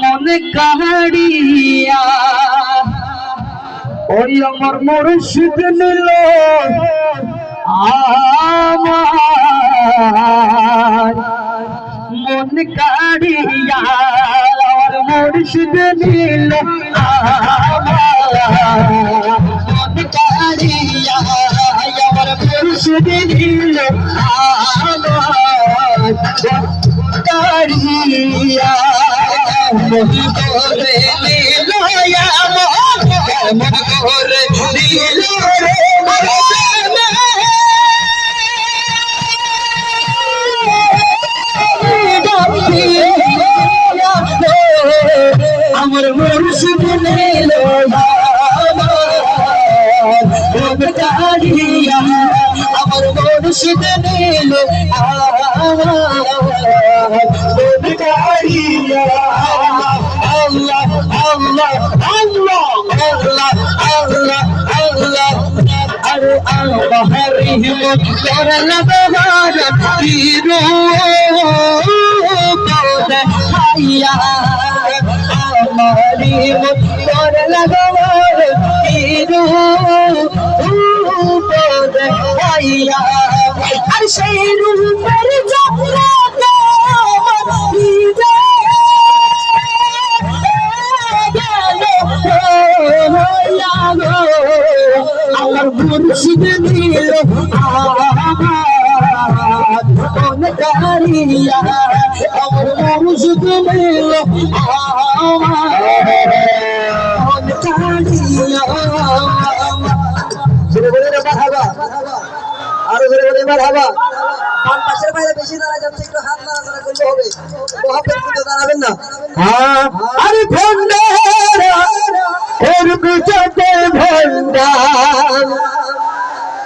মনে কাহাড়িয়া ওই আমার মুর্শিদ নিল। আমার মন কাড়িয়া আর মুর্শিদ নিল। আমার মন কাড়িয়া আমার মুর্শিদ নিল। আমার কাড়িয়া আমার করে নিল আমার মুর্শিদ নিল আমার আল্লাহ আল্লাহ আল্লাহ আল্লাহ আল্লাহ আরে আল্লাহ রহিম করল বহার পীরো কোদে হাইয়া আমারি মুত করল বহার পীরো কোদে হাইয়া আর সেই রূপের যাত্রা মুর্শিদ দিল কোন কারিয়া আমার মুর্শিদ দিল কোন কারিয়া ছেলে বলে রে মারহাবা আরও ধরে বলে মারহাবা পান পাশের বাইরে বেশি দাঁড়া যাচ্ছে একটু হাত নাড়াচাড়া করলে হবে মহাপের কিন্তু দাঁড়াবেন না। আরে ভন্ডারা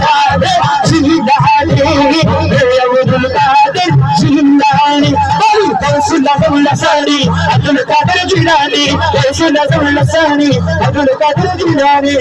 القادر جنداني يعود القادر جنداني سنة لساني عبد القادر جيلاني سنة لساني عبد القادر جيلاني